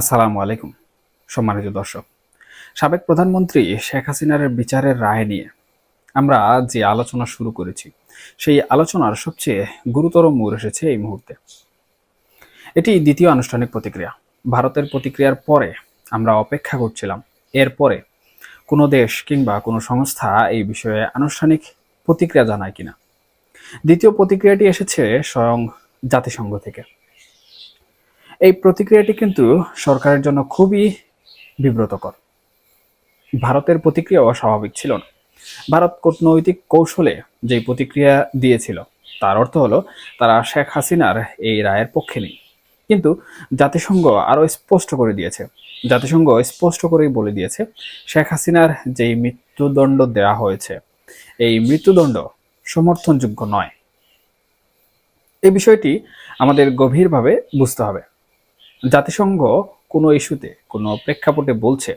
আসসালামু আলাইকুম, সম্মানিত দর্শক। সাবেক প্রধানমন্ত্রী শেখ হাসিনার বিচারের রায় নিয়ে আমরা যে আলোচনা শুরু করেছি, সেই আলোচনার সবচেয়ে গুরুতর মোড় এসেছে এই মুহূর্তে। এটি দ্বিতীয় আনুষ্ঠানিক প্রতিক্রিয়া। ভারতের প্রতিক্রিয়ার পরে আমরা অপেক্ষা করছিলাম। এরপরে কোনো দেশ কিংবা কোনো সংস্থা এই বিষয়ে আনুষ্ঠানিক প্রতিক্রিয়া জানায় কিনা। দ্বিতীয় প্রতিক্রিয়াটি এসেছে স্বয়ং জাতিসংঘ থেকে। এই প্রতিক্রিয়াটি কিন্তু সরকারের জন্য খুবই বিব্রতকর। ভারতের প্রতিক্রিয়াও স্বাভাবিক ছিল না। ভারত কূটনৈতিক কৌশলে যে প্রতিক্রিয়া দিয়েছিল, তার অর্থ হলো তারা শেখ হাসিনার এই রায়ের পক্ষে নেই। কিন্তু জাতিসংঘ আরও স্পষ্ট করে দিয়েছে, জাতিসংঘ স্পষ্ট করেই বলে দিয়েছে, শেখ হাসিনার যেই মৃত্যুদণ্ড দেওয়া হয়েছে, এই মৃত্যুদণ্ড সমর্থনযোগ্য নয়। এই বিষয়টি আমাদের গভীরভাবে বুঝতে হবে। জাতিসংঘ কোনো ইস্যুতে, কোনো প্রেক্ষাপটে বলছে,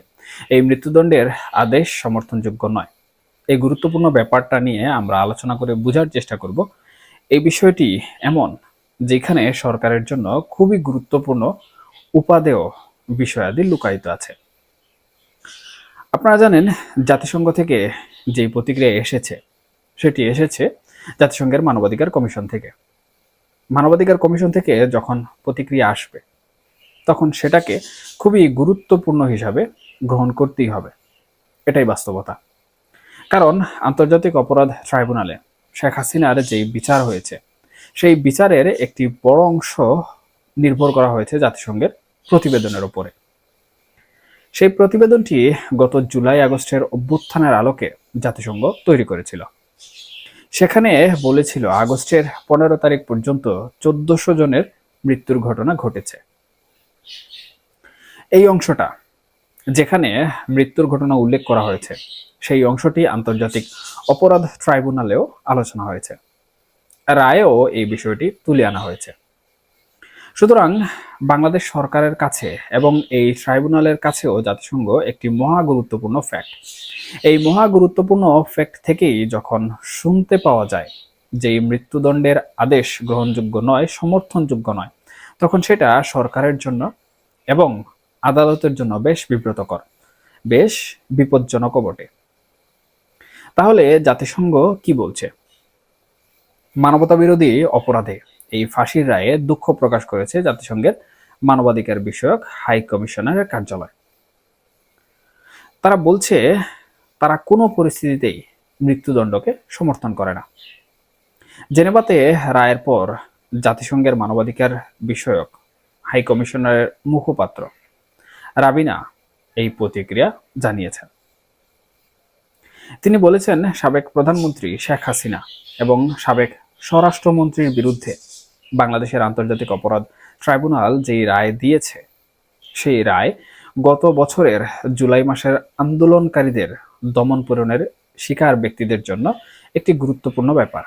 এই মৃত্যুদণ্ডের আদেশ সমর্থনযোগ্য নয়। এই গুরুত্বপূর্ণ ব্যাপারটা নিয়ে আমরা আলোচনা করে বোঝার চেষ্টা করব। এই বিষয়টি এমন, যেখানে সরকারের জন্য খুবই গুরুত্বপূর্ণ উপাদেয় বিষয়াদি লুকায়িত আছে। আপনারা জানেন, জাতিসংঘ থেকে যে প্রতিক্রিয়া এসেছে, সেটি এসেছে জাতিসংঘের মানবাধিকার কমিশন থেকে। মানবাধিকার কমিশন থেকে যখন প্রতিক্রিয়া আসবে তখন সেটাকে খুবই গুরুত্বপূর্ণ হিসাবে গ্রহণ করতেই হবে। এটাই বাস্তবতা। কারণ আন্তর্জাতিক অপরাধ ট্রাইব্যুনালে শেখ হাসিনার যেই বিচার হয়েছে, সেই বিচারের একটি বড় অংশ নির্ভর করা হয়েছে জাতিসংঘের প্রতিবেদনের উপরে। সেই প্রতিবেদনটি গত জুলাই আগস্টের অভ্যুত্থানের আলোকে জাতিসংঘ তৈরি করেছিল। সেখানে বলেছিল, আগস্টের পনেরো তারিখ পর্যন্ত চোদ্দশো জনের মৃত্যুর ঘটনা ঘটেছে। এই অংশটা, যেখানে মৃত্যুর ঘটনা উল্লেখ করা হয়েছে, সেই অংশটি আন্তর্জাতিক অপরাধ ট্রাইব্যুনালেও আলোচনা হয়েছে। রায়েও এই বিষয়টি তুলে আনা হয়েছে। সুতরাং বাংলাদেশ সরকারের কাছে এবং এই ট্রাইব্যুনালের কাছেও জাতিসংঘ একটি মহা গুরুত্বপূর্ণ ফ্যাক্ট এই মহা গুরুত্বপূর্ণ ফ্যাক্ট থেকেই যখন শুনতে পাওয়া যায় যে মৃত্যুদণ্ডের আদেশ গ্রহণযোগ্য নয়, সমর্থনযোগ্য নয়, তখন সেটা সরকারের জন্য এবং আদালতের জন্য বেশ বিব্রতকর, বেশ বিপজ্জনকও বটে। তাহলে জাতিসংঘ কি বলছে? মানবতা বিরোধী অপরাধে এই ফাঁসির রায়ে দুঃখ প্রকাশ করেছে জাতিসংঘের মানবাধিকার বিষয়ক হাই কমিশনারের কার্যালয়। তারা বলছে, তারা কোনো পরিস্থিতিতেই মৃত্যুদণ্ডকে সমর্থন করে না। জেনেভাতে রায়ের পর জাতিসংঘের মানবাধিকার বিষয়ক হাই কমিশনারের মুখপাত্র রাবিনা এই প্রতিক্রিয়া জানিয়েছেন। তিনি বলেছেন, সাবেক প্রধানমন্ত্রী শেখ হাসিনা এবং সাবেক স্বরাষ্ট্রমন্ত্রীর বিরুদ্ধে বাংলাদেশের আন্তর্জাতিক অপরাধ ট্রাইব্যুনাল যেই রায় দিয়েছে, সেই রায় গত বছরের জুলাই মাসের আন্দোলনকারীদের দমন পূরণের শিকার ব্যক্তিদের জন্য একটি গুরুত্বপূর্ণ ব্যাপার।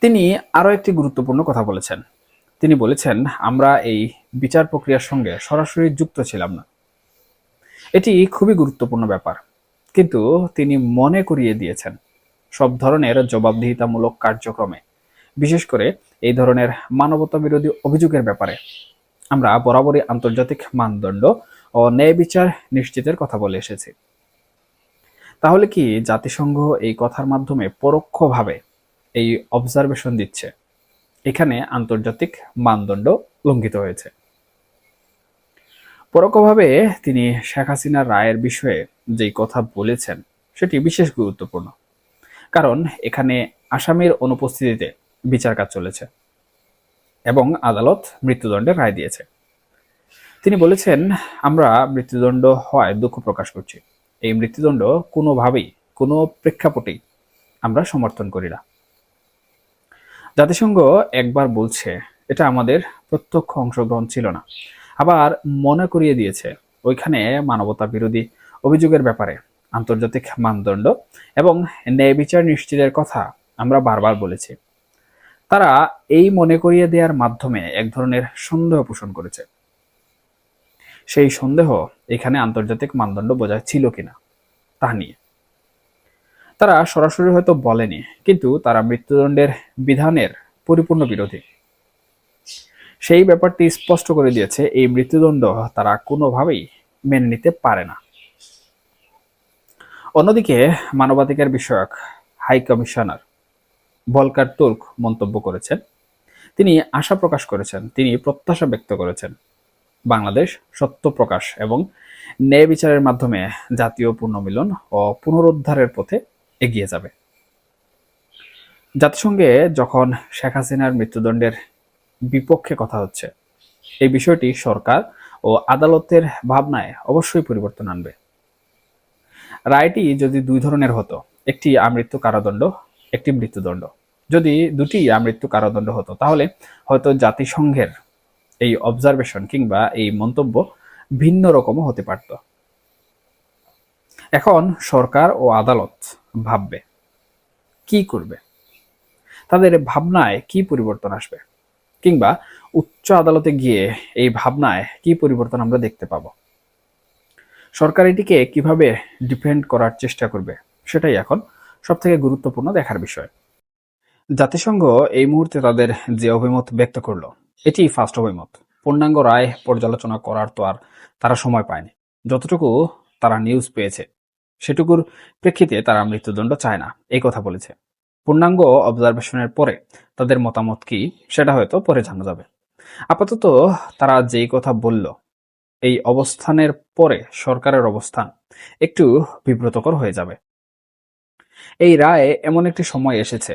তিনি আরও একটি গুরুত্বপূর্ণ কথা বলেছেন। তিনি বলেছেন, আমরা এই বিচার প্রক্রিয়ার সঙ্গে সরাসরি যুক্ত ছিলাম না। এটি খুবই গুরুত্বপূর্ণ ব্যাপার, কিন্তু তিনি মনে করিয়ে দিয়েছেন সব ধরনের জবাবদিহিতামূলক কার্যক্রমে, বিশেষ করে এই ধরনের মানবতা বিরোধী অভিযোগের ব্যাপারে। আমরা বরাবরই আন্তর্জাতিক মানদণ্ড ও ন্যায় বিচার নিশ্চিতের কথা বলে এসেছি। তাহলে কি জাতিসংঘ এই কথার মাধ্যমে পরোক্ষভাবে এই অবজারভেশন দিচ্ছে? এখানে আন্তর্জাতিক মানদণ্ড লঙ্ঘিত হয়েছে। পরোক্ষভাবে তিনি শেখ হাসিনার রায়ের বিষয়ে যেই কথা বলেছেন, সেটি বিশেষ গুরুত্বপূর্ণ। কারণ এখানে আসামির অনুপস্থিতিতে বিচার কাজ চলেছে এবং আদালত মৃত্যুদণ্ডের রায় দিয়েছে। তিনি বলেছেন, আমরা মৃত্যুদণ্ড হওয়ায় দুঃখ প্রকাশ করছি। এই মৃত্যুদণ্ড কোনোভাবেই, কোনো প্রেক্ষাপটেই আমরা সমর্থন করি না। জাতিসংঘ একবার বলছে, এটা আমাদের প্রত্যক্ষ অংশগ্রহণ ছিল না। আবার মনে করিয়ে দিয়েছে ওইখানে মানবতা বিরোধী অভিযোগের ব্যাপারে, আন্তর্জাতিক মানদণ্ড এবং ন্যায় বিচার নিশ্চিতের কথা আমরা বারবার বলেছি। তারা এই মনে করিয়ে দেওয়ার মাধ্যমে এক ধরনের সন্দেহ পোষণ করেছে। সেই সন্দেহ এখানে আন্তর্জাতিক মানদণ্ড বজায় ছিল কিনা তা নিয়ে। তারা সরাসরি হয়তো বলেনি, কিন্তু তারা মৃত্যুদণ্ডের বিধানের পরিপূর্ণ বিরোধী। সেই ব্যাপারটি স্পষ্ট করে দিয়েছে, এই মৃত্যুদণ্ড তারা কোনোভাবেই মেনে নিতে পারে না। অন্যদিকে মানবাধিকার বিষয়ক হাই কমিশনার বলকার তুর্ক মন্তব্য করেছেন। তিনি আশা প্রকাশ করেছেন, তিনি প্রত্যাশা ব্যক্ত করেছেন। বাংলাদেশ সত্য প্রকাশ এবং ন্যায় বিচারের মাধ্যমে জাতীয় পুনর্মিলন ও পুনরুদ্ধারের পথে এগিয়ে যাবে। জাতিসংঘে যখন শেখ হাসিনার মৃত্যুদণ্ডের বিপক্ষে কথা হচ্ছে। এই বিষয়টি সরকার ও আদালতের ভাবনায় অবশ্যই পরিবর্তন আনবে। রায়টি যদি দুই ধরনের হতো, একটি আমৃত্যু কারাদণ্ড, একটি মৃত্যুদণ্ড। যদি দুটি আমৃত্যু কারাদণ্ড হতো, তাহলে হয়তো জাতিসংঘের এই অবজারভেশন কিংবা এই মন্তব্য ভিন্ন রকমও হতে পারত। এখন সরকার ও আদালত ভাববে, কি করবে? তাদের ভাবনায় কি পরিবর্তন আসবে? কিংবা উচ্চ আদালতে গিয়ে এই ভাবনায় কি পরিবর্তন আমরা দেখতে পাবো? সরকার এটিকে কীভাবে ডিপেন্ড করার চেষ্টা করবে সেটাই এখন সব থেকে গুরুত্বপূর্ণ দেখার বিষয়। জাতিসংঘ এই মুহূর্তে তাদের যে অভিমত ব্যক্ত করল, এটি ফার্স্ট অভিমত। পূর্ণাঙ্গ রায় পর্যালোচনা করার তো আর তারা সময় পায়নি। যতটুকু তারা নিউজ পেয়েছে, সেটুকুর প্রেক্ষিতে তারা মৃত্যুদণ্ড চায় না, এই কথা বলেছে। পূর্ণাঙ্গ অবজারভেশনের পরে তাদের মতামত কি সেটা হয়তো পরে জানা যাবে। আপাতত তারা যেই কথা বলল, এই অবস্থানের পরে সরকারের অবস্থান একটু বিব্রতকর হয়ে যাবে। এই রায় এমন একটি সময় এসেছে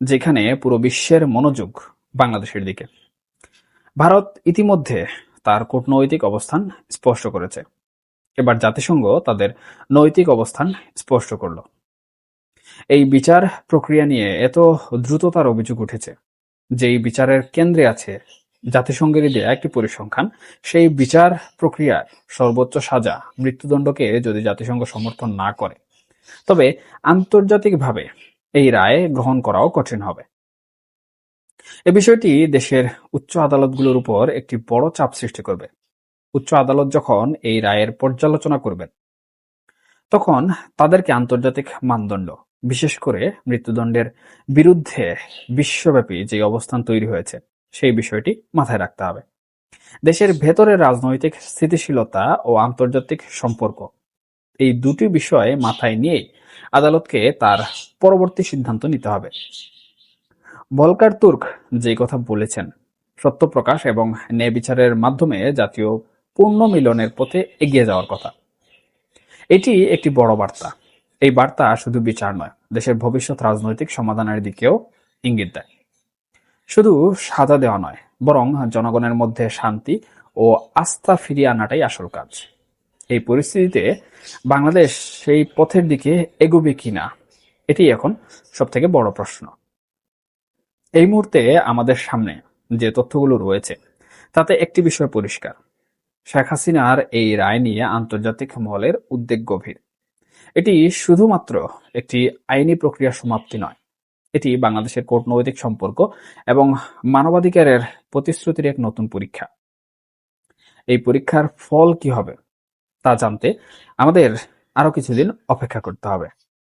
যেখানে পুরো বিশ্বের মনোযোগ বাংলাদেশের দিকে। ভারত ইতিমধ্যে তার কূটনৈতিক অবস্থান স্পষ্ট করেছে। এবার জাতিসংঘ তাদের নৈতিক অবস্থান স্পষ্ট করল। এই বিচার প্রক্রিয়া নিয়ে এত দ্রুততার অভিযোগ উঠেছে। যেই বিচারের কেন্দ্রে আছে জাতিসংঘের দেয়া একটি পরিসংখ্যান, সেই বিচার প্রক্রিয়ার সর্বোচ্চ সাজা মৃত্যুদণ্ডকে যদি জাতিসংঘ সমর্থন না করে, তবে আন্তর্জাতিকভাবে এই রায় গ্রহণ করাও কঠিন হবে। এ বিষয়টি দেশের উচ্চ আদালতগুলোর উপর একটি বড় চাপ সৃষ্টি করবে। উচ্চ আদালত যখন এই রায়ের পর্যালোচনা করবেন, তখন তাদেরকে আন্তর্জাতিক মানদণ্ড বিশেষ করে মৃত্যুদণ্ডের বিরুদ্ধে বিশ্বব্যাপী যে অবস্থান তৈরি হয়েছে, সেই বিষয়টি মাথায় রাখতে হবে। দেশের ভেতরের রাজনৈতিক স্থিতিশীলতা ও আন্তর্জাতিক সম্পর্ক, এই দুটি বিষয় মাথায় নিয়ে আদালতকে তার পরবর্তী সিদ্ধান্ত নিতে হবে। বলকার তুর্ক যে কথা বলেছেন, সত্য প্রকাশ এবং ন্যায় বিচারের মাধ্যমে জাতীয় পূর্ণ মিলনের পথে এগিয়ে যাওয়ার কথা। এটি একটি বড় বার্তা। এই বার্তা শুধু বিচার নয়, দেশের ভবিষ্যৎ রাজনৈতিক সমাধানের দিকেও ইঙ্গিত দেয়। শুধু সাজা দেওয়া নয়, বরং জনগণের মধ্যে শান্তি ও আস্থা ফিরিয়ে আনাটাই আসল কাজ। এই পরিস্থিতিতে বাংলাদেশ সেই পথের দিকে এগোবে কিনা, এটি এখন সব থেকে বড় প্রশ্ন। এই মুহূর্তে আমাদের সামনে যে তথ্যগুলো রয়েছে, তাতে একটি বিষয় পরিষ্কার। শেখ হাসিনার এই রায় নিয়ে আন্তর্জাতিক মহলের উদ্বেগ গভীর। এটি শুধুমাত্র একটি আইনি প্রক্রিয়া সমাপ্তি নয়। এটি বাংলাদেশের কূটনৈতিক সম্পর্ক এবং মানবাধিকারের প্রতিশ্রুতির এক নতুন পরীক্ষা। এই পরীক্ষার ফল কি হবে, তা জানতে আমাদের আরও কিছুদিন অপেক্ষা করতে হবে।